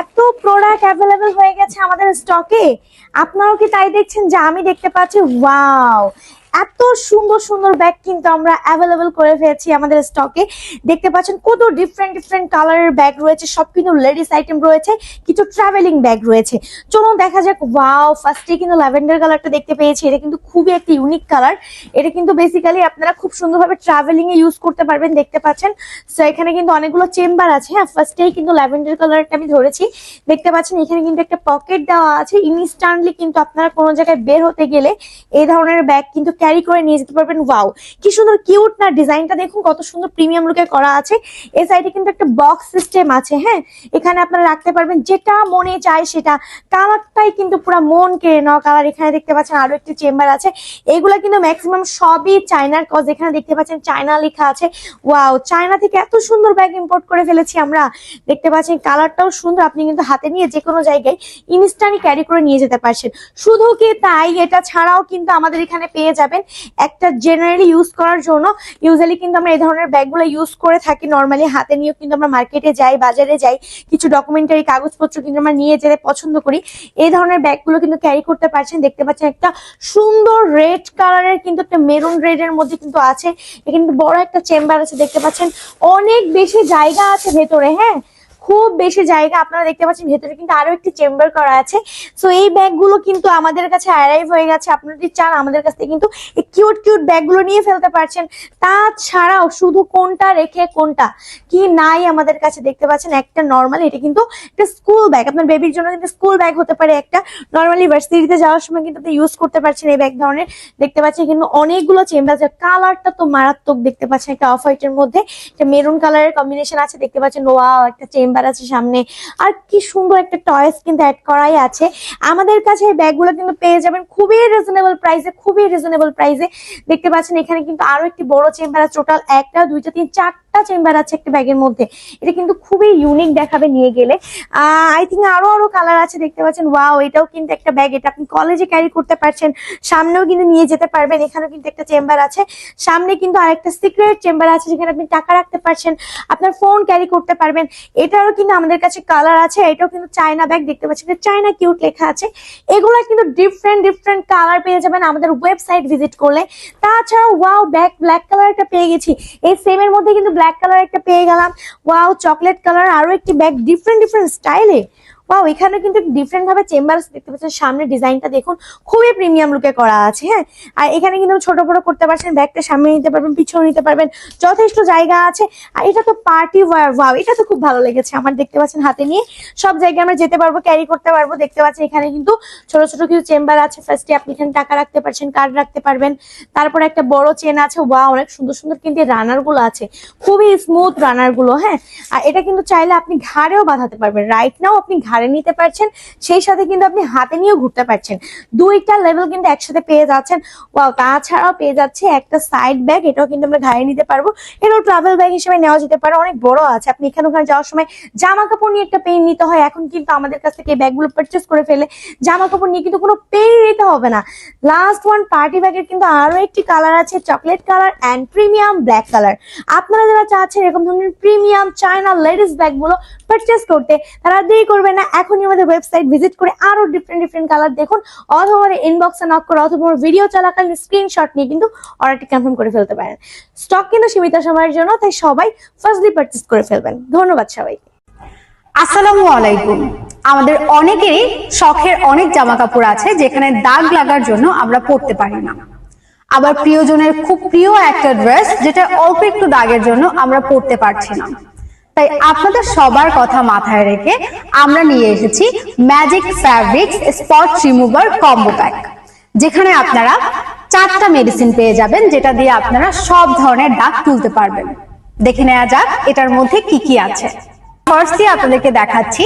এত product available হয়ে গেছে আমাদের স্টকে আপনারাও কি তাই দেখছেন যে আমি দেখতে পাচ্ছি? ওয়াও এত সুন্দর সুন্দর ব্যাগ কিন্তু আমরা অ্যাভেলেবেল করে ফেলেছি আমাদের স্টকে দেখতে পাচ্ছেন কত ডিফারেন্ট ডিফারেন্ট কালারের ব্যাগ রয়েছে, সব কিন্তু লেডিস আইটেম রয়েছে, কিছু ট্রাভেলিং ব্যাগ রয়েছে। চলুন দেখা যাক ওয়াও ফার্স্টে কিন্তু ল্যাভেন্ডার কালারটা দেখতে পেয়েছি, এটা কিন্তু খুবই একটা ইউনিক কালার এটা কিন্তু বেসিক্যালি আপনারা খুব সুন্দরভাবে ট্রাভেলিং এ ইউজ করতে পারবেন, দেখতে পাচ্ছেন। সো এখানে কিন্তু অনেকগুলো চেম্বার আছে হ্যাঁ ফার্স্টেই কিন্তু ল্যাভেন্ডার কালারটা আমি ধরেছি। দেখতে পাচ্ছেন, এখানে কিন্তু একটা পকেট দেওয়া আছে। ইনস্ট্যান্টলি কিন্তু আপনারা কোনো জায়গায় বের হতে গেলে এই ধরনের ব্যাগ কিন্তু ক্যারি করে নিয়ে যেতে পারবেন। ওয়াও কি সুন্দর কিউট না ডিজাইনটা দেখুন, কত সুন্দর প্রিমিয়াম লুকে করা আছে। এই সাইডে কিন্তু একটা বক্স সিস্টেম আছে হ্যাঁ? এখানে আপনারা রাখতে পারবেন যেটা মনে চায় সেটা। কালারটাই কিন্তু পুরো মন কেড়ে নেওয়া কালার এখানে দেখতে পাচ্ছেন আরও একটি চেম্বার আছে। এগুলা কিন্তু ম্যাক্সিমাম সবই চায়নার কজ এখানে দেখতে পাচ্ছেন চায়না লেখা আছে। ওয়াও চায়না থেকে এত সুন্দর ব্যাগ ইম্পোর্ট করে ফেলেছি আমরা। দেখতে পাচ্ছেন কালারটাও সুন্দর। আপনি কিন্তু হাতে নিয়ে যে কোনো জায়গায় ইনস্ট্যান্টলি ক্যারি করে নিয়ে যেতে পারছেন। শুধু কি তাই? এটা ছাড়াও কিন্তু আমাদের এখানে পেয়ে যাবেন একটা জেনারেলি ইউজ করার জন্য ইউজুয়ালি কিন্তু আমরা এই ধরনের ব্যাগগুলো ইউজ করে থাকি নর্মালি হাতে নিয়েও কিন্তু আমরা মার্কেটে যাই, বাজারে যাই, কিছু ডকুমেন্টারি কাগজপত্র কিন্তু আমরা নিয়ে যেতে পছন্দ করি। এই ধরনের ব্যাগগুলো কিন্তু ক্যারি করতে পারছেন। দেখতে পাচ্ছেন একটা সুন্দর রেড কালারের কিন্তু একটা মেরুন রেড এর মধ্যে কিন্তু আছে। কিন্তু বড় একটা চেম্বার আছে। দেখতে পাচ্ছেন, অনেক বেশি জায়গা আছে ভেতরে হ্যাঁ? খুব বেশি জায়গা আপনারা দেখতে পাচ্ছেন, ভেতরে কিন্তু আরও একটি চেম্বার করা আছে। সো এই ব্যাগগুলো কিন্তু আমাদের কাছে অ্যারাইভ হয়ে গেছে। আপনারা যদি চান, আমাদের কাছ থেকে কিন্তু এই কিউট কিউট ব্যাগগুলো নিয়ে ফেলতে পারছেন। তাছাড়াও শুধু কোনটা রেখে কোনটা কি নাই আমাদের কাছে দেখতে পাচ্ছেন, একটা নর্মাল এটা কিন্তু একটা স্কুল ব্যাগ আপনার বেবির জন্য কিন্তু স্কুল ব্যাগ হতে পারে। একটা নর্মালি ভার্সিটিতে যাওয়ার সময় কিন্তু আপনি ইউজ করতে পারছেন এই ব্যাগ ধরনের। দেখতে পাচ্ছেন কিন্তু অনেকগুলো চেম্বার আছে। কালারটা তো মারাত্মক দেখতে পাচ্ছেন, একটা অফ হোয়াইটের মধ্যে। একটা মেরুন কালারের কম্বিনেশন আছে, দেখতে পাচ্ছেন। ওয়াও একটা চেম্বার আছে সামনে। আর কি সুন্দর একটা টয়েস কিন্তু অ্যাড করাই আছে। আমাদের কাছে এই ব্যাগগুলো কিন্তু পেয়ে যাবেন খুবই রিজনেবল প্রাইসে খুবই রিজনেবল প্রাইসে দেখতে পাচ্ছেন এখানে কিন্তু আরও একটি বড় চেম্বার আছে। টোটাল একটা, দুইটা, তিন, চারটা চেম্বার আছে একটা ব্যাগের মধ্যে। এটা কিন্তু খুবই ইউনিক দেখাবে নিয়ে গেলে। আই থিঙ্ক আরও আরও কালার আছে দেখতে পাচ্ছেন। ওয়াও এটাও কিন্তু একটা ব্যাগ এটা আপনি কলেজে ক্যারি করতে পারছেন। সামনেও কিন্তু নিয়ে যেতে পারবেন। এখানেও কিন্তু একটা চেম্বার আছে। সামনে কিন্তু আরেকটা সিক্রেট চেম্বার আছে যেখানে আপনি টাকা রাখতে পারছেন। আপনার ফোন ক্যারি করতে পারবেন। এটারও কিন্তু আমাদের কাছে কালার আছে। এটাও কিন্তু চায়না ব্যাগ দেখতে পাচ্ছেন চায়না কিউট লেখা আছে। এগুলো কিন্তু ডিফারেন্ট ডিফারেন্ট কালার পেয়ে যাবেন আমাদের ওয়েবসাইট ভিজিট করলে। তাছাড়া ওয়াও ব্যাগ ব্ল্যাক কালার একটা পেয়ে গেছি। এই সেম এর মধ্যে কিন্তু ব্ল্যাক কালার একটা পেয়ে গেলাম। ওয়াও চকলেট কালার আরও একটি ব্যাগ ডিফারেন্ট ডিফারেন্ট স্টাইলে ওয়াও এখানে কিন্তু ডিফারেন্ট ভাবে চেম্বার দেখতে পাচ্ছেন। সামনে ডিজাইনটা দেখুন, খুবই প্রিমিয়াম লুকে করা আছে হ্যাঁ? আর এখানে কিন্তু ছোট বড় করতে পারছেন, ব্যাগটা সামনে নিতে পারবেন, পিছনে নিতে পারবেন, যথেষ্ট জায়গা আছে। আর এটা তো পার্টি ওয়ার এটা তো খুব ভালো লেগেছে আমার দেখতে পাচ্ছেন হাতে নিয়ে। সব জায়গায় আমরা যেতে পারব ক্যারি করতে পারব, দেখতে পাচ্ছেন এখানে কিন্তু ছোট ছোট কিছু চেম্বার আছে। ফার্স্টে আপনি এখানে টাকা রাখতে পারছেন কার্ড রাখতে পারবেন। তারপর একটা বড় চেন আছে ওয়া অনেক সুন্দর সুন্দর কিন্তু রানারগুলো আছে। খুবই স্মুথ রানারগুলো হ্যাঁ? আর এটা কিন্তু চাইলে আপনি ঘাড়েও বাঁধাতে পারবেন। রাইট নাও আপনি ঘাড়ে নিতে পারছেন, সেই সাথে কিন্তু আপনি হাতে নিয়েও ঘুরতে পারছেন। দুইটা লেভেল কিন্তু একসাথে পেয়ে যাচ্ছেন। ওয়াও তাছাড়াও পেয়ে যাচ্ছে একটা সাইড ব্যাগ এটাও কিন্তু আমরা ঘাড়ে নিতে পারব। এটাও ট্রাভেল ব্যাগ হিসেবে নেওয়া যেতে পারে, অনেক বড় আছে। আপনি এখানে ওখানে যাওয়ার সময় জামা কাপড় নিয়ে একটা পেন নিতে হয়। এখন কিন্তু আমাদের কাছ থেকে ব্যাগগুলো পারচেস করে ফেলে জামা কাপড় নিয়ে কিন্তু কোনো পেন নিতে হবে না। লাস্ট ওয়ান পার্টি ব্যাগের কিন্তু আরও একটি কালার আছে chocolate colour and premium black colour আপনারা যারা চাচ্ছেন এরকম ধরনের প্রিমিয়াম চায়না লেডিস ব্যাগগুলো পারচেস করতে তারা দেরি করবে না। এখনই আমাদের ওয়েবসাইট ভিজিট করে আরও ডিফারেন্ট ডিফারেন্ট কালার দেখুন। অথবা ইনবক্সে নক করে অথবা ভিডিও চলাকালীন স্ক্রিনশট নিয়ে কিন্তু অর্ডারটি কনফার্ম করে ফেলতে পারেন। স্টক কিন্তু সীমিত সময়ের জন্য, তাই সবাই ফার্স্টলি পারচেস করে ফেলবেন। ধন্যবাদ সবাইকে। আসসালামু আলাইকুম। আমাদের অনেকেরই শখের অনেক জামা কাপড় আছে যেখানে দাগ লাগার জন্য আমরা পরতে পারি না। আবার প্রিয়জনের খুব প্রিয় একটা ড্রেস যেটা অল্প একটু দাগের জন্য আমরা পরতে পারছি না। তাই আপনাদের সবার কথা মাথায় রেখে আমরা নিয়ে এসেছি magic fabrics spot remover combo pack যেখানে আপনারা চারটা মেডিসিন পেয়ে যাবেন, যেটা দিয়ে আপনারা সব ধরনের দাগ তুলতে পারবেন। দেখে নেওয়া যাক এটার মধ্যে কি কি আছে। ফার্স্টলি আপনাদেরকে দেখাচ্ছি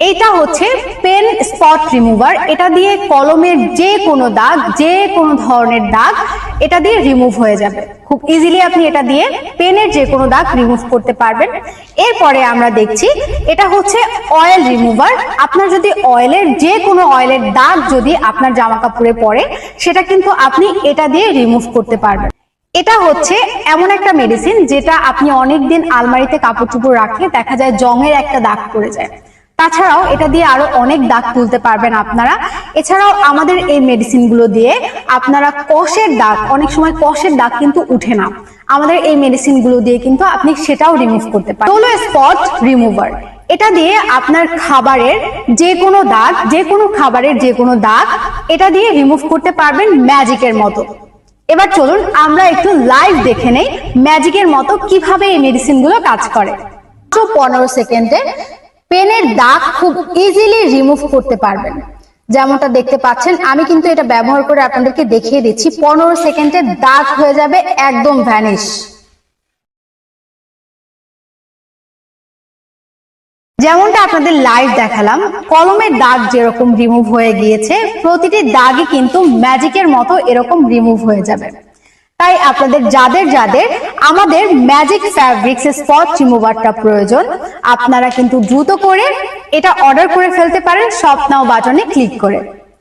এটা হচ্ছে পেন স্পট রিমুভার এটা দিয়ে কলমের যে কোনো দাগ, যে কোনো ধরনের দাগ, এটা দিয়ে রিমুভ হয়ে যাবে। খুব ইজিলি আপনি এটা দিয়ে পেনের যে কোনো দাগ রিমুভ করতে পারবেন। এরপরে আমরা দেখছি এটা হচ্ছে অয়েল রিমুভার আপনার যদি অয়েলের যে কোনো অয়েলের দাগ যদি আপনার জামা কাপড়ে পড়ে, সেটা কিন্তু আপনি এটা দিয়ে রিমুভ করতে পারবেন। এটা হচ্ছে এমন একটা মেডিসিন যেটা আপনি অনেকদিন আলমারিতে কাপড় চোপড় রাখলে দেখা যায় জংয়ের একটা দাগ পড়ে যায়। তাছাড়াও এটা দিয়ে আরও অনেক দাগ তুলতে পারবেন আপনারা। এছাড়াও আমাদের এই মেডিসিনগুলো দিয়ে আপনারা কষের দাগ, অনেক সময় কষের দাগ কিন্তু উঠে না। আমাদের এই মেডিসিনগুলো দিয়ে কিন্তু আপনি সেটাও রিমুভ করতে পারেন। স্পট রিমুভার এটা দিয়ে আপনার খাবারের যে কোনো দাগ যে কোনো খাবারের যে কোনো দাগ, এটা দিয়ে রিমুভ করতে পারবেন ম্যাজিকের মতো। এবার চলুন, আমরা একটু লাইভ দেখে নেই ম্যাজিকের মতো কীভাবে এই মেডিসিনগুলো কাজ করে। পনেরো সেকেন্ডে পেনের দাগ খুব ইজিলি রিমুভ করতে পারবেন। যেমনটা দেখতে পাচ্ছেন, আমি কিন্তু এটা ব্যবহার করে আপনাদেরকে দেখিয়ে দিচ্ছি। পনেরো সেকেন্ডে দাগ হয়ে যাবে, একদম ভ্যানিশ যেমনটা আপনাদের লাইভ দেখালাম কলমের দাগ যেরকম রিমুভ হয়ে গিয়েছে, প্রতিটি দাগই কিন্তু ম্যাজিকের মতো এরকম রিমুভ হয়ে যাবে। তাই আপনাদের যাদের যাদের আমাদের ম্যাজিক ফ্যাব্রিক্স স্পট রিমুভারটা প্রয়োজন, আপনারা কিন্তু দ্রুত করে এটা অর্ডার করে ফেলতে পারেন শপ নাও বাটনে ক্লিক করে।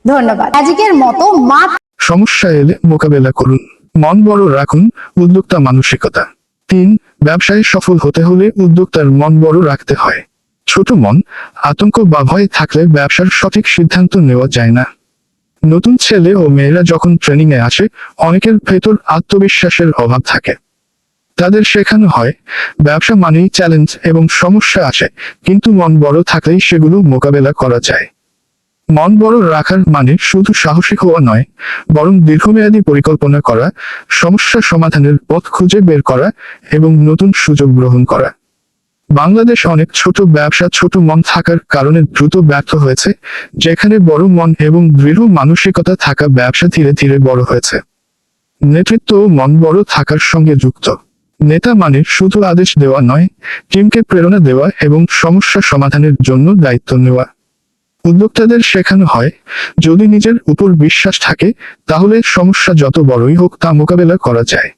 ধন্যবাদ। ম্যাজিকের মতো মাত্র সমস্যা এলে মোকাবেলা করুন। মন বড় রাখুন উদ্যোক্তা মানসিকতা। তিন, ব্যবসায় সফল হতে হলে উদ্যোক্তার মন বড় রাখতে হয়। ছোট মন, আতঙ্ক বা ভয় থাকলে ব্যবসার সঠিক সিদ্ধান্ত নেওয়া যায় না। নতুন ছেলে ও মেয়েরা যখন ট্রেনিং এ আসে, অনেকের ভেতর আত্মবিশ্বাসের অভাব থাকে। তাদের শেখানো হয়, ব্যবসা মানেই চ্যালেঞ্জ এবং সমস্যা আসে কিন্তু মন বড় থাকলেই সেগুলো মোকাবেলা করা যায়। মন বড় রাখার মানে শুধু সাহসী হওয়া নয়, বরং দীর্ঘমেয়াদী পরিকল্পনা করা, সমস্যা সমাধানের পথ খুঁজে বের করা এবং নতুন সুযোগ গ্রহণ করা। বাংলাদেশ অনেক ছোট ব্যবসা, ছোট মন থাকার কারণে দ্রুত ব্যর্থ হয়েছে, যেখানে বড় মন এবং দৃঢ় মানসিকতা থাকা ব্যবসা ধীরে ধীরে বড় হয়েছে। নেতৃত্ব মন বড় থাকার সঙ্গে যুক্ত। নেতা মানে শুধু আদেশ দেওয়া নয়, টিমকে প্রেরণা দেওয়া এবং সমস্যা সমাধানের জন্য দায়িত্ব নেওয়া। উদ্যোক্তাদের শেখানো হয়, যদি নিজের উপর বিশ্বাস থাকে, তাহলে সমস্যা যত বড়ই হোক তা মোকাবেলা করা যায়।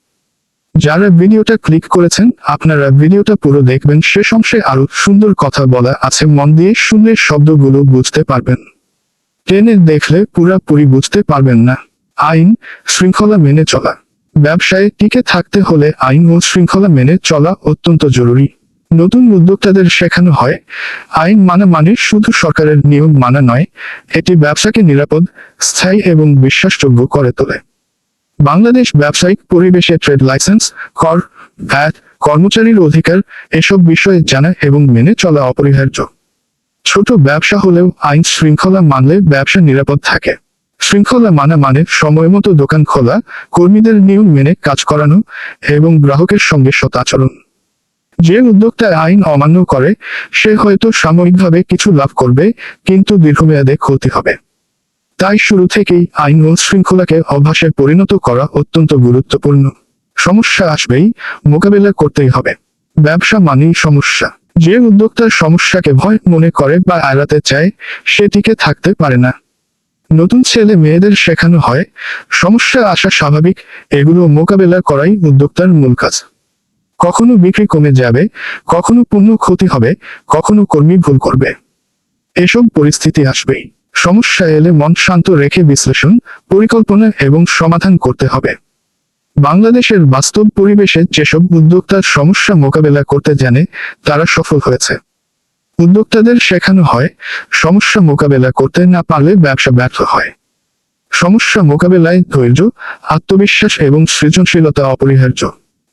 যারা ভিডিওটা ক্লিক করেছেন, আপনারা ভিডিওটা পুরো দেখবেন শেষ অংশে আরও সুন্দর কথা বলা আছে, মন দিয়ে শুনলে শব্দগুলো বুঝতে পারবেন। ট্রেনে দেখলে পুরাপুরি বুঝতে পারবেন না। আইন শৃঙ্খলা মেনে চলা। ব্যবসায় টিকে থাকতে হলে আইন ও শৃঙ্খলা মেনে চলা অত্যন্ত জরুরি। নতুন উদ্যোক্তাদের শেখানো হয়, আইন মানা মানে শুধু সরকারের নিয়ম মানা নয়, এটি ব্যবসাকে নিরাপদ, স্থায়ী এবং বিশ্বাসযোগ্য করে তোলে। বাংলাদেশ ব্যবসায়িক পরিবেশে ট্রেড লাইসেন্স, কর ভ্যাট কর্মচারীর অধিকার এসব বিষয়ে জানা এবং মেনে চলা অপরিহার্য। ছোট ব্যবসা হলেও আইন শৃঙ্খলা মানলে ব্যবসা নিরাপদ থাকে। শৃঙ্খলা মানা মানে সময় মতো দোকান খোলা, কর্মীদের নিয়ম মেনে কাজ করানো এবং গ্রাহকের সঙ্গে সৎ আচরণ। যে উদ্যোক্তা আইন অমান্য করে, সে হয়তো সাময়িকভাবে কিছু লাভ করবে, কিন্তু দীর্ঘমেয়াদে ক্ষতি হবে। তাই শুরু থেকেই আইন ও শৃঙ্খলাকে অভ্যাসে পরিণত করা অত্যন্ত গুরুত্বপূর্ণ। সমস্যা আসবেই, মোকাবেলা করতেই হবে। ব্যবসা মানেই সমস্যা। যে উদ্যোক্তা সমস্যাকে ভয় মনে করে বা এড়াতে চায়, সে টিকে থাকতে পারে না। নতুন ছেলে মেয়েদের শেখানো হয়, সমস্যা আসা স্বাভাবিক, এগুলো মোকাবেলা করাই উদ্যোক্তার মূল কাজ। কখনো বিক্রি কমে যাবে, কখনো পূর্ণ ক্ষতি হবে, কখনো কর্মী ভুল করবে। এসব পরিস্থিতি আসবেই। সমস্যা এলে মন শান্ত রেখে বিশ্লেষণ, পরিকল্পনা এবং সমাধান করতে হবে। বাংলাদেশের বাস্তব পরিবেশে যেসব উদ্যোক্তার সমস্যা মোকাবেলা করতে জানে, তারা সফল হয়েছে। উদ্যোক্তাদের শেখানো হয়, সমস্যা মোকাবেলা করতে না পারলে ব্যবসা ব্যর্থ হয়। সমস্যা মোকাবেলায় ধৈর্য, আত্মবিশ্বাস এবং সৃজনশীলতা অপরিহার্য।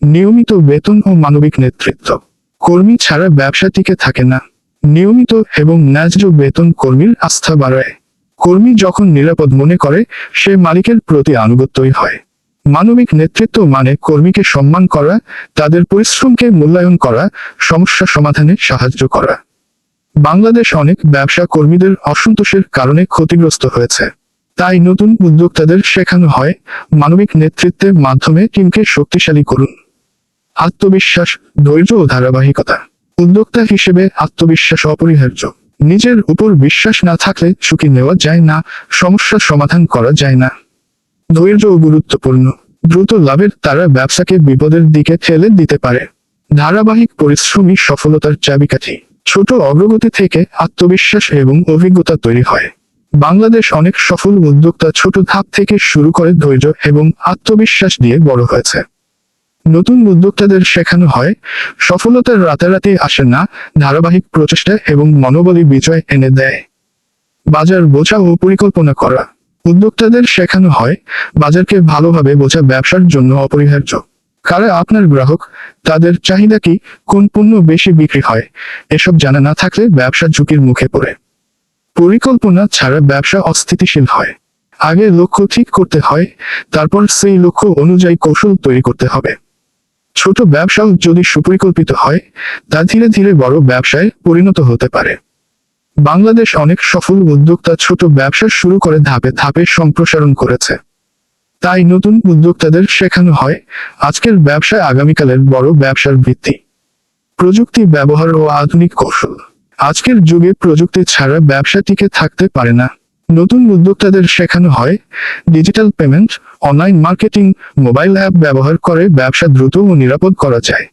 নিয়মিত বেতন ও মানবিক নেতৃত্ব। কর্মী ছাড়া ব্যবসা টিকে থাকে না। নিয়মিত এবং ন্যায্য বেতন কর্মীর আস্থা বাড়ায়। কর্মী যখন নিরাপদ মনে করে, সে মালিকের প্রতি আনুগত্যই হয়। মানবিক নেতৃত্ব মানে কর্মীকে সম্মান করা, তাদের পরিশ্রমকে মূল্যায়ন করা, সমস্যা সমাধানে সাহায্য করা। বাংলাদেশ অনেক ব্যবসা কর্মীদের অসন্তোষের কারণে ক্ষতিগ্রস্ত হয়েছে। তাই নতুন উদ্যোক্তাদের শেখানো হয়, মানবিক নেতৃত্বের মাধ্যমে টিমকে শক্তিশালী করুন। আত্মবিশ্বাস, ধৈর্য ও ধারাবাহিকতা। উদ্যোক্তা হিসেবে আত্মবিশ্বাস অপরিহার্য। নিজের উপর বিশ্বাস না থাকলে ঝুঁকি নেওয়া যায় না, সমস্যার সমাধান করা যায় না। ধৈর্য গুরুত্বপূর্ণ। দ্রুত লাভের তারা ব্যবসাকে বিপদের দিকে ঠেলে দিতে পারে। ধারাবাহিক পরিশ্রমী সফলতার চাবিকাঠি। ছোট অগ্রগতি থেকে আত্মবিশ্বাস এবং অভিজ্ঞতা তৈরি হয়। বাংলাদেশ অনেক সফল উদ্যোক্তা ছোট ধাপ থেকে শুরু করে ধৈর্য এবং আত্মবিশ্বাস দিয়ে বড় হয়েছে। নতুন উদ্যোক্তাদের শেখানো হয়, সফলতার রাতারাতি আসে না, ধারাবাহিক প্রচেষ্টা এবং মনোবলী বিজয় এনে দেয়। বাজার বোঝা ও পরিকল্পনা করা। উদ্যোক্তাদের শেখানো হয়, বাজারকে ভালোভাবে বোঝা ব্যবসার জন্য অপরিহার্য। কারা আপনার গ্রাহক, তাদের চাহিদা কি, কোন পণ্য বেশি বিক্রি হয়, এসব জানা না থাকলে ব্যবসা ঝুঁকির মুখে পড়ে। পরিকল্পনা ছাড়া ব্যবসা অস্থিতিশীল হয়। আগে লক্ষ্য ঠিক করতে হয়, তারপর সেই লক্ষ্য অনুযায়ী কৌশল তৈরি করতে হবে। ছোট ব্যবসাও যদি সুপরিকল্পিত হয়, তা ধীরে ধীরে বড় ব্যবসায় পরিণত হতে পারে। বাংলাদেশ অনেক সফল উদ্যোক্তা ছোট ব্যবসা শুরু করে ধাপে ধাপে সম্প্রসারণ করেছে। তাই নতুন উদ্যোক্তাদের শেখানো হয়, আজকের ব্যবসায় আগামীকালের বড় ব্যবসার ভিত্তি প্রযুক্তি ব্যবহার ও আধুনিক কৌশল। আজকের যুগে প্রযুক্তি ছাড়া ব্যবসা টিকে থাকতে পারে না। নতুন উদ্যোক্তাদের শেখানো হয়, digital payment online marketing, mobile app ব্যবহার করে ব্যবসা দ্রুত ও নিরাপদ করা যায়।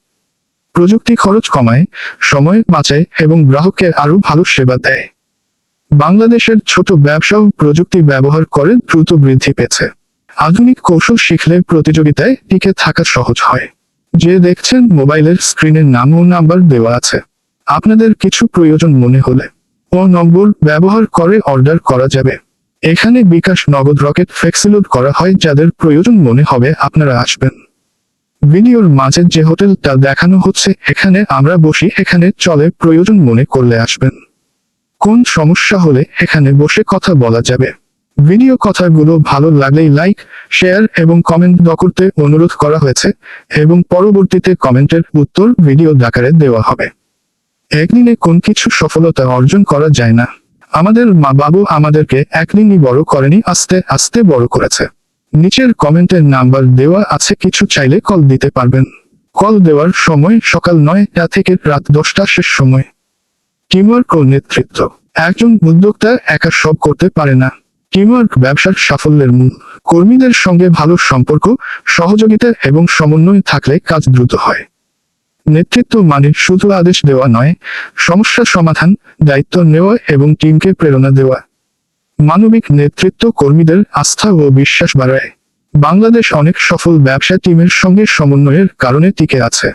প্রযুক্তি খরচ কমায়, সময় বাঁচায় এবং গ্রাহককে আরও ভালো সেবা দেয়। বাংলাদেশের ছোট ব্যবসাও প্রযুক্তি ব্যবহার করে দ্রুত বৃদ্ধি পেয়েছে। আধুনিক কৌশল শিখলে প্রতিযোগিতায় টিকে থাকা সহজ হয়। যে দেখছেন মোবাইলের স্ক্রিনের নাম ও নাম্বার দেওয়া আছে। আপনাদের কিছু প্রয়োজন মনে হলে ও নম্বর ব্যবহার করে অর্ডার করা যাবে। এখানে বিকাশ নগদ রকেট ফ্লেক্সিলোড করা হয় যাদের প্রয়োজন মনে হবে আপনারা আসবেন। ভিডিওর মাঝে যে হোটেলটা দেখানো হচ্ছে, এখানে আমরা বসি, এখানে চলে প্রয়োজন মনে করলে আসবেন। কোন সমস্যা হলে এখানে বসে কথা বলা যাবে। ভিডিও কথাগুলো ভালো লাগলেই লাইক, শেয়ার এবং কমেন্ট দ করতে অনুরোধ করা হয়েছে এবং পরবর্তীতে কমেন্টের উত্তর ভিডিও আকারে দেওয়া হবে। একদিনে কোন কিছু সফলতা অর্জন করা যায় না। আমাদের মা বাবু আমাদেরকে একদিনই বড় করেনি, আস্তে আস্তে বড় করেছে। নিচের কমেন্টের নাম্বার দেওয়া আছে, কিছু চাইলে কল দিতে পারবেন। কল দেওয়ার সময় সকাল নয়টা থেকে রাত দশটা শেষ সময়। টিমওয়ার্ক ও নেতৃত্ব। একজন উদ্যোক্তা একা সব করতে পারে না। টিমওয়ার্ক ব্যবসার সাফল্যের মূল। কর্মীদের সঙ্গে ভালো সম্পর্ক, সহযোগিতা এবং সমন্বয় থাকলে কাজ দ্রুত হয়। নেতৃত্ব মানে শুধু আদেশ দেওয়া নয়, সমস্যা সমাধান, দায়িত্ব নেওয়া এবং টিমকে প্রেরণা দেওয়া। মানবিক নেতৃত্ব কর্মীদের আস্থা ও বিশ্বাস বাড়ায়। বাংলাদেশ অনেক সফল ব্যবসা টিমের সঙ্গে সমন্বয়ের কারণে টিকে আছে।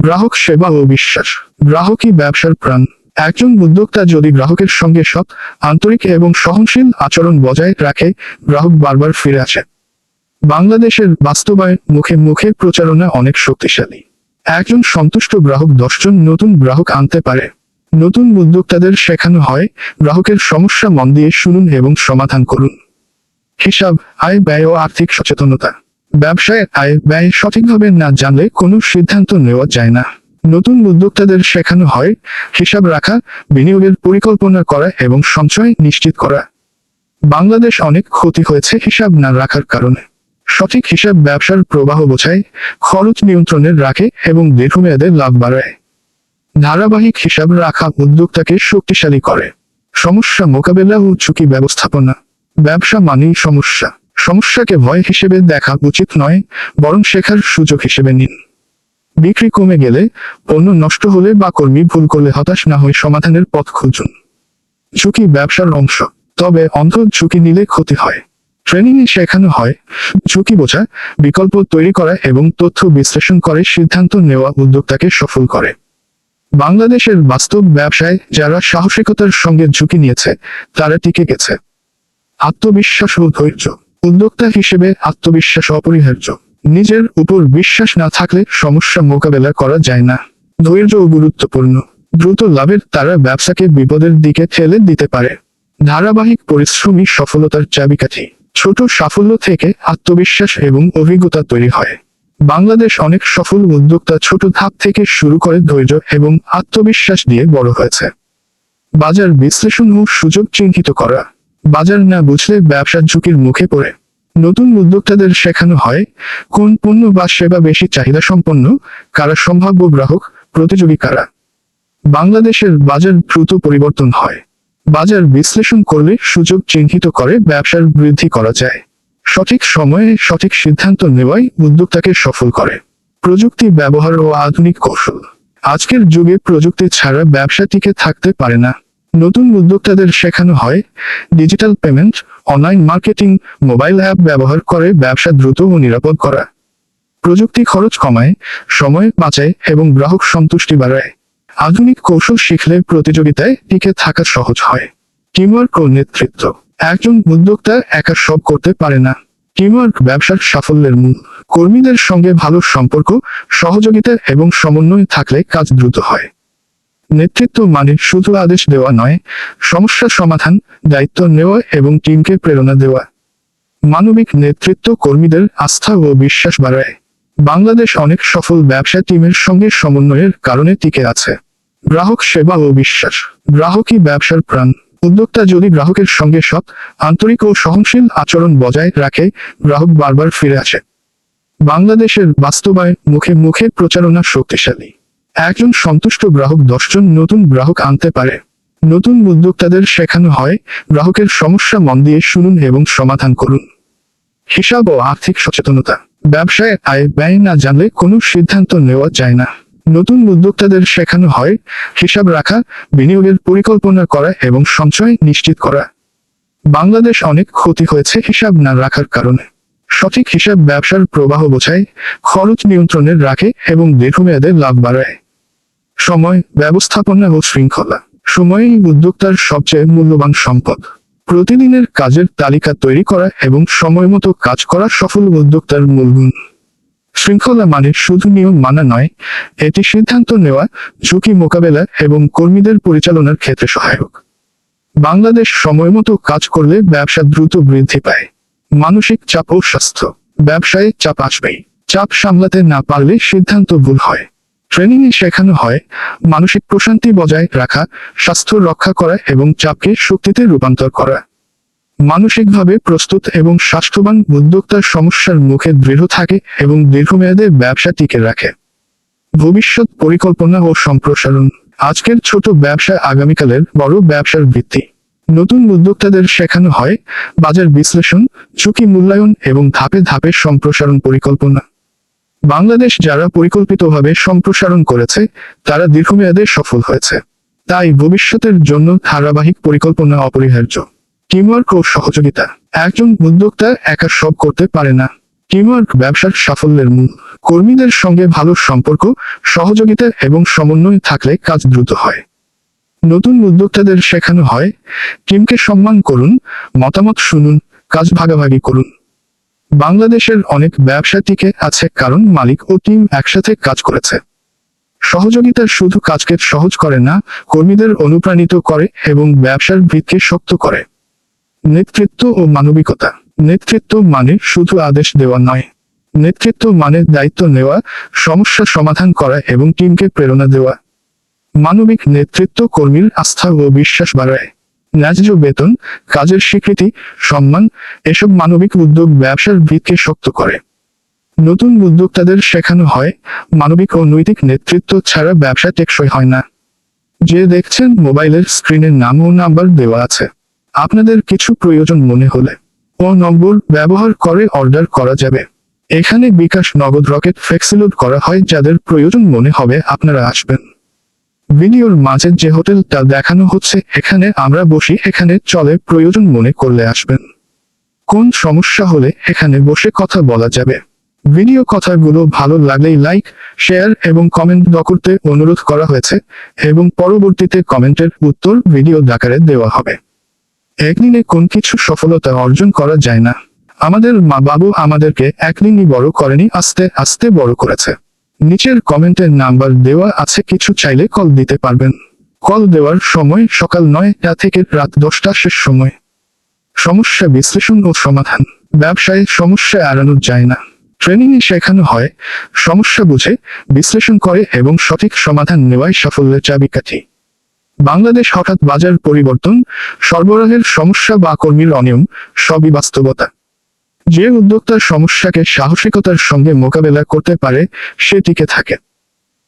গ্রাহক সেবা ও বিশ্বাস। গ্রাহকই ব্যবসার প্রাণ। একজন উদ্যোক্তা যদি গ্রাহকের সঙ্গে সৎ, আন্তরিক এবং সহনশীল আচরণ বজায় রাখে, গ্রাহক বারবার ফিরে আসে। বাংলাদেশের বাস্তবায়ন মুখে মুখে প্রচারণা অনেক শক্তিশালী। একজন সন্তুষ্ট গ্রাহক দশজন নতুন গ্রাহক আনতে পারে। নতুন উদ্যোক্তাদের শেখানো হয়, গ্রাহকের সমস্যা মন দিয়ে শুনুন এবং সমাধান করুন। হিসাব, আয় ব্যয় ও আর্থিক সচেতনতা। ব্যবসায় আয় ব্যয় সঠিকভাবে না জানলে কোনো সিদ্ধান্ত নেওয়া যায় না। নতুন উদ্যোক্তাদের শেখানো হয়, হিসাব রাখা, বিনিয়োগের পরিকল্পনা করা এবং সঞ্চয় নিশ্চিত করা। বাংলাদেশ অনেক ক্ষতি হয়েছে হিসাব না রাখার কারণে। সঠিক হিসাব ব্যবসার প্রবাহ বোঝায়, খরচ নিয়ন্ত্রণে রাখে এবং দীর্ঘমেয়াদে লাভ বাড়ায়। ধারাবাহিক হিসাব রাখা উদ্যোক্তাকে শক্তিশালী করে। সমস্যা মোকাবেলা ও ঝুঁকি ব্যবস্থাপনা। ব্যবসা মানেই সমস্যা। সমস্যাকে ভয় হিসেবে দেখা উচিত নয়, বরং শেখার সুযোগ হিসেবে নিন। বিক্রি কমে গেলে, পণ্য নষ্ট হলে বা কর্মী ভুল করলে হতাশ না হয়ে সমাধানের পথ খুঁজুন। ঝুঁকি ব্যবসার অংশ। তবে অন্ধ ঝুঁকি নিলে ক্ষতি হয়। ট্রেনিং এ শেখানো হয়, ঝুঁকি বোঝা, বিকল্প তৈরি করা এবং তথ্য বিশ্লেষণ করে সিদ্ধান্ত নেওয়া উদ্যোক্তাকে সফল করে। বাংলাদেশের বাস্তব ব্যবসায় যারা সাহসিকতার সঙ্গে ঝুঁকি নিয়েছে, তারা টিকে গেছে। আত্মবিশ্বাস ও ধৈর্য। উদ্যোক্তা হিসেবে আত্মবিশ্বাস অপরিহার্য। নিজের উপর বিশ্বাস না থাকলে সমস্যা মোকাবেলা করা যায় না। ধৈর্য গুরুত্বপূর্ণ। দ্রুত লাভের তারা ব্যবসাকে বিপদের দিকে ঠেলে দিতে পারে। ধারাবাহিক পরিশ্রমী সফলতার চাবিকাঠি। ছোট সাফল্য থেকে আত্মবিশ্বাস এবং অভিজ্ঞতা তৈরি হয়। বাংলাদেশ অনেক সফল উদ্যোক্তা ছোট ধাপ থেকে শুরু করে ধৈর্য এবং আত্মবিশ্বাস দিয়ে বড় হয়েছে। বাজার বিশ্লেষণ ও সুযোগ চিহ্নিত করা। বাজার না বুঝলে ব্যবসার ঝুঁকির মুখে পড়ে। নতুন উদ্যোক্তাদের শেখানো হয় কোন পণ্য বা সেবা বেশি চাহিদা সম্পন্ন, কারা সম্ভাব্য গ্রাহক, প্রতিযোগী কারা। বাংলাদেশের বাজার দ্রুত পরিবর্তন হয়। বাজার বিশ্লেষণ করলে সুযোগ চিহ্নিত করে ব্যবসার বৃদ্ধি করা যায়। সঠিক সময়ে সঠিক সিদ্ধান্ত নেওয়াই উদ্যোক্তাকে সফল করে। প্রযুক্তি ব্যবহার ও আধুনিক কৌশল। আজকের যুগে প্রযুক্তি ছাড়া ব্যবসা টিকে থাকতে পারে না। নতুন উদ্যোক্তাদের শেখানো হয়, digital payment, online marketing, mobile app ব্যবহার করে ব্যবসা দ্রুত ও নিরাপদ করা। প্রযুক্তি খরচ কমায়, সময় বাঁচায় এবং গ্রাহক সন্তুষ্টি বাড়ায়। আধুনিক কৌশল শিখলে প্রতিযোগিতায় টিকে থাকা সহজ হয়। টিমওয়ার্ক ও নেতৃত্ব। একজন উদ্যোক্তা একা সব করতে পারে না। টিমওয়ার্ক ব্যবসার সাফল্যের মূল। কর্মীদের সঙ্গে ভালো সম্পর্ক, সহযোগিতা এবং সমন্বয় থাকলে কাজ দ্রুত হয়। নেতৃত্ব মানে শুধু আদেশ দেওয়া নয়, সমস্যা সমাধান, দায়িত্ব নেওয়া এবং টিমকে প্রেরণা দেওয়া। মানবিক নেতৃত্ব কর্মীদের আস্থা ও বিশ্বাস বাড়ায়। বাংলাদেশ অনেক সফল ব্যবসা টিমের সঙ্গে সমন্বয়ের কারণে টিকে আছে। গ্রাহক সেবা ও বিশ্বাস। গ্রাহকই ব্যবসার প্রাণ। উদ্যোক্তা যদি গ্রাহকের সঙ্গে সৎ, আন্তরিক ও সহনশীল আচরণ বজায় রাখে, গ্রাহক বারবার ফিরে আসে। বাংলাদেশের বাস্তবায়ন মুখে মুখে প্রচারণা শক্তিশালী। একজন সন্তুষ্ট গ্রাহক দশজন নতুন গ্রাহক আনতে পারে। নতুন উদ্যোক্তাদের শেখানো হয়, গ্রাহকের সমস্যা মন দিয়ে শুনুন এবং সমাধান করুন। হিসাব ও আর্থিক সচেতনতা। ব্যবসায় আয় ব্যয় না জানলে কোনো সিদ্ধান্ত নেওয়া যায় না। নতুন উদ্যোক্তাদের শেখানো হয়, হিসাব রাখা, বিনিয়োগের পরিকল্পনা করা এবং সঞ্চয় নিশ্চিত করা। বাংলাদেশ অনেক ক্ষতি হয়েছে হিসাব না রাখার কারণে। সঠিক হিসাব ব্যবসার প্রবাহ বোঝায়, খরচ নিয়ন্ত্রণে রাখে এবং দীর্ঘমেয়াদে লাভ বাড়ায়। সময়, ব্যবস্থাপনা ও শৃঙ্খলা। সময়ই উদ্যোক্তার সবচেয়ে মূল্যবান সম্পদ। প্রতিদিনের কাজের তালিকা তৈরি করা এবং সময় মতো কাজ করা সফল উদ্যোক্তার মূলগুণ শৃঙ্খলা মানে শুধু নিয়ম মানা নয়, এটি সিদ্ধান্ত নেওয়া, ঝুঁকি মোকাবেলা এবং কর্মীদের পরিচালনার ক্ষেত্রে সহায়ক। বাংলাদেশ সময় মতো কাজ করলে ব্যবসা দ্রুত বৃদ্ধি পায়। মানসিক চাপ ও স্বাস্থ্য। ব্যবসায় চাপ আসবেই। চাপ সামলাতে না পারলে সিদ্ধান্ত ভুল হয়। ট্রেনিং এ শেখানো হয়, মানসিক প্রশান্তি বজায় রাখা, স্বাস্থ্য রক্ষা করা এবং চাপকে শক্তিতে রূপান্তর করা। মানসিকভাবে প্রস্তুত এবং স্বাস্থ্যবান উদ্যোক্তার সমস্যার মুখে দৃঢ় থাকে এবং দীর্ঘমেয়াদে ব্যবসা টিকে রাখে। ভবিষ্যৎ পরিকল্পনা ও সম্প্রসারণ। আজকের ছোট ব্যবসা আগামীকালের বড় ব্যবসার ভিত্তি। নতুন উদ্যোক্তাদের শেখানো হয় বাজার বিশ্লেষণ, ঝুঁকি মূল্যায়ন এবং ধাপে ধাপে সম্প্রসারণ পরিকল্পনা। বাংলাদেশ যারা পরিকল্পিতভাবে সম্প্রসারণ করেছে, তারা দীর্ঘমেয়াদে সফল হয়েছে। তাই ভবিষ্যতের জন্য ধারাবাহিক পরিকল্পনা অপরিহার্য। টিমওয়ার্ক ও সহযোগিতা। একজন উদ্যোক্তা একা সব করতে পারে না। টিমওয়ার্ক ব্যবসার সাফল্যের মূল। কর্মীদের সঙ্গে ভালো সম্পর্ক, সহযোগিতা এবং সমন্বয় থাকলে কাজ দ্রুত হয়। নতুন উদ্যোক্তাদের শেখানো হয়, টিমকে সম্মান করুন, মতামত শুনুন, কাজ ভাগাভাগি করুন। বাংলাদেশের অনেক ব্যবসা টিকে আছে কারণ মালিক ও টিম একসাথে কাজ করেছে। সহযোগিতা শুধু কাজকে সহজ করে না, কর্মীদের অনুপ্রাণিত করে এবং ব্যবসার ভিতকে শক্ত করে। নেতৃত্ব ও মানবিকতা। নেতৃত্ব মানে শুধু আদেশ দেওয়া নয়। নেতৃত্ব মানে দায়িত্ব নেওয়া, সমস্যা সমাধান করা এবং টিমকে প্রেরণা দেওয়া। মানবিক নেতৃত্ব কর্মীর আস্থা ও বিশ্বাস বাড়ায়। ন্যায্য বেতন, কাজের স্বীকৃতি, সম্মান, এসব মানবিক উদ্যোগ ব্যবসার ভিতকে শক্ত করে। নতুন উদ্যোক্তাদের শেখানো হয়, মানবিক ও নৈতিক নেতৃত্ব ছাড়া ব্যবসা টেকসই হয় না। যে দেখছেন মোবাইলের স্ক্রিনের নাম ও নাম্বার দেওয়া আছে। আপনাদের কিছু প্রয়োজন মনে হলে ও নম্বর ব্যবহার করে অর্ডার করা যাবে। এখানে বিকাশ নগদ রকেট ফ্লেক্সিলোড করা হয় যাদের প্রয়োজন মনে হবে আপনারা আসবেন। ভিডিওর মাঝে যে হোটেলটা দেখানো হচ্ছে, এখানে আমরা বসি, এখানে চলে প্রয়োজন মনে করলে আসবেন। কোন সমস্যা হলে এখানে বসে কথা বলা যাবে। ভিডিও কথাগুলো ভালো লাগলেই লাইক, শেয়ার এবং কমেন্ট দ করতে অনুরোধ করা হয়েছে এবং পরবর্তীতে কমেন্টের উত্তর ভিডিও আকারে দেওয়া হবে। একদিনে কোন কিছু সফলতা অর্জন করা যায় না। আমাদের মা বাবু আমাদেরকে একদিনই বড় করেনি, আস্তে আস্তে বড় করেছে। নিচের কমেন্টের নাম্বার দেওয়া আছে, কিছু চাইলে কল দিতে পারবেন। কল দেওয়ার সময় সকাল নয়টা থেকে রাত দশটা শেষ সময়। সমস্যা বিশ্লেষণ ও সমাধান। ব্যবসায় সমস্যা এড়ানো যায় না। ট্রেনিং এ শেখানো হয়, সমস্যা বুঝে, বিশ্লেষণ করে এবং সঠিক সমাধান নেওয়াই সাফল্যের চাবিকাঠি। বাংলাদেশ হঠাৎ বাজার পরিবর্তন, সরবরাহের সমস্যা বা কর্মীর অনিয়ম, সবই বাস্তবতা। যে উদ্যোক্তার সমস্যাকে সাহসিকতার সঙ্গে মোকাবেলা করতে পারে, সে টিকে থাকে।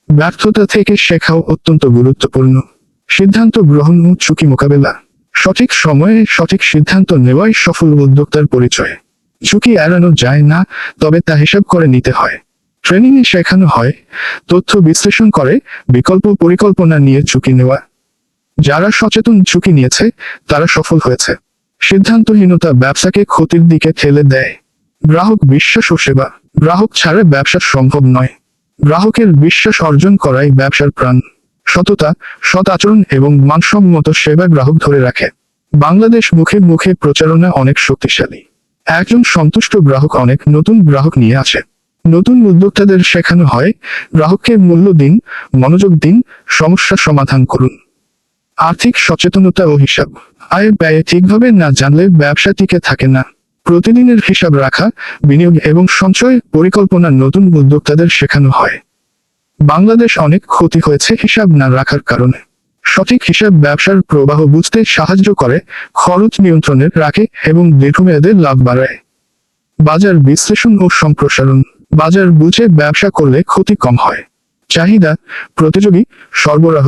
ব্যর্থতা থেকে শেখাও অত্যন্ত গুরুত্বপূর্ণ। সিদ্ধান্ত গ্রহণ ও ঝুঁকি মোকাবেলা। সঠিক সময়ে সঠিক সিদ্ধান্ত নেওয়াই সফল উদ্যোক্তার পরিচয়। ঝুঁকি এড়ানো যায় না, তবে তা হিসাব করে নিতে হয়। ট্রেনিং এ শেখানো হয়, তথ্য বিশ্লেষণ করে, বিকল্প পরিকল্পনা নিয়ে ঝুঁকি নেওয়া। যারা সচেতন ঝুঁকি নিয়েছে, তারা সফল হয়েছে। সিদ্ধান্তহীনতা ব্যবসাকে ক্ষতির দিকে ঠেলে দেয়। গ্রাহক বিশ্বাস ও সেবা। গ্রাহক ছাড়া ব্যবসা সম্ভব নয়। গ্রাহকের বিশ্বাস অর্জন করাই ব্যবসার প্রাণ। সততা, সৎ আচরণ এবং মানসম্মত সেবা গ্রাহক ধরে রাখে। বাংলাদেশ মুখে মুখে প্রচারণা অনেক শক্তিশালী। একজন সন্তুষ্ট গ্রাহক অনেক নতুন গ্রাহক নিয়ে আসে। নতুন উদ্যোক্তাদের শেখানো হয়, গ্রাহককে মূল্য দিন, মনোযোগ দিন, সমস্যা সমাধান করুন। আর্থিক সচেতনতা ও হিসাব। আয় ব্যয় ঠিকভাবে না জানলে ব্যবসা টিকে থাকে না। প্রতিদিনের হিসাব রাখা, বিনিয়োগ এবং সঞ্চয় পরিকল্পনা নতুন উদ্যোক্তাদের শেখানো হয়। বাংলাদেশ অনেক ক্ষতি হয়েছে হিসাব না রাখার কারণে। সঠিক হিসাব ব্যবসার প্রবাহ বুঝতে সাহায্য করে, খরচ নিয়ন্ত্রণে রাখে এবং দীর্ঘমেয়াদে লাভ বাড়ায়। বাজার বিশ্লেষণ ও সম্প্রসারণ। বাজার বুঝে ব্যবসা করলে ক্ষতি কম হয়। চাহিদা, প্রতিযোগী, সরবরাহ,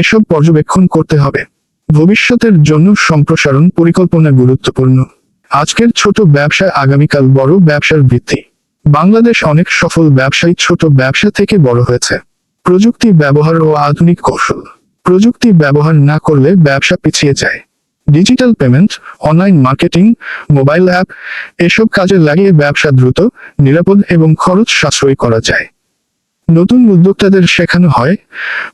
এসব পর্যবেক্ষণ করতে হবে। ভবিষ্যতের জন্য সম্প্রসারণ পরিকল্পনা গুরুত্বপূর্ণ। আজকের ছোট ব্যবসা আগামীকাল বড় ব্যবসার ভিত্তি বাংলাদেশ অনেক সফল ব্যবসায়ী ছোট ব্যবসা থেকে বড় হয়েছে। প্রযুক্তি ব্যবহার ও আধুনিক কৌশল। প্রযুক্তি ব্যবহার না করলে ব্যবসা পিছিয়ে যায়। Digital payment, online marketing, mobile app, এসব কাজে লাগিয়ে ব্যবসা দ্রুত, নিরাপদ এবং খরচ সাশ্রয়ী করা যায়। নতুন উদ্যোক্তাদের শেখানো হয়,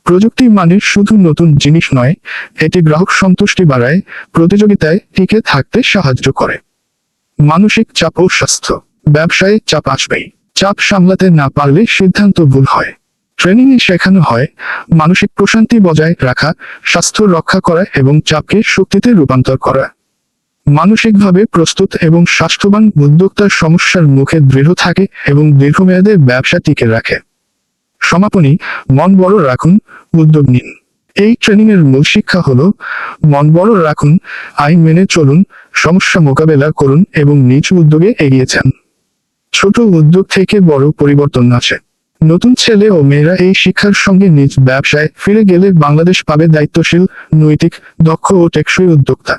প্রযুক্তি মানে শুধু নতুন জিনিস নয়, এটি গ্রাহক সন্তুষ্টি বাড়ায়, প্রতিযোগিতায় টিকে থাকতে সাহায্য করে। মানসিক চাপ ও স্বাস্থ্য। ব্যবসায় চাপ আসবেই। চাপ সামলাতে না পারলে সিদ্ধান্ত ভুল হয়। ট্রেনিং এ শেখানো হয়, মানসিক প্রশান্তি বজায় রাখা, স্বাস্থ্য রক্ষা করা এবং চাপকে শক্তিতে রূপান্তর করা। মানসিকভাবে প্রস্তুত এবং স্বাস্থ্যবান উদ্যোক্তার সমস্যার মুখে দৃঢ় থাকে এবং দীর্ঘমেয়াদে ব্যবসা টিকে রাখে। সমাপনী, মন বড় রাখুন, উদ্যোগ নিন। এই ট্রেনিং এর মূল শিক্ষা হল, মন বড় রাখুন আইন মেনে চলুন, সমস্যা মোকাবেলা করুন এবং নিজ উদ্যোগে এগিয়েছেন ছোট উদ্যোগ থেকে বড় পরিবর্তন আছে। নতুন ছেলে ও মেয়েরা এই শিক্ষার সঙ্গে নিজ ব্যবসায় ফিরে গেলে বাংলাদেশ পাবে দায়িত্বশীল, নৈতিক, দক্ষ ও টেকসই উদ্যোক্তা।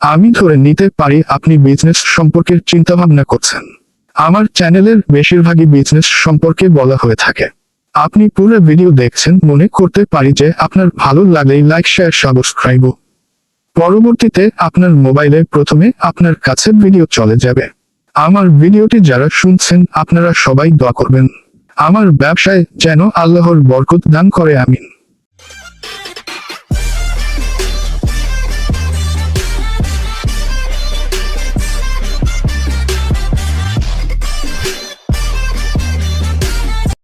আমি ধরে নিতে পারি আপনি বিজনেস সম্পর্কে চিন্তাভাবনা করছেন। আমার চ্যানেলের বেশিরভাগই বিজনেস সম্পর্কে বলা হয়ে থাকে। আপনি পুরো ভিডিও দেখছেন মনে করতে পারি যে আপনার ভালো লাগলেই লাইক, শেয়ার সাবস্ক্রাইব পরবর্তীতে আপনার মোবাইলে প্রথমে আপনার কাছে ভিডিও চলে যাবে। আমার ভিডিওটি যারা শুনছেন, আপনারা সবাই দোয়া করবেন। আমার ব্যবসায় যেন আল্লাহর বরকত দান করে, আমিন।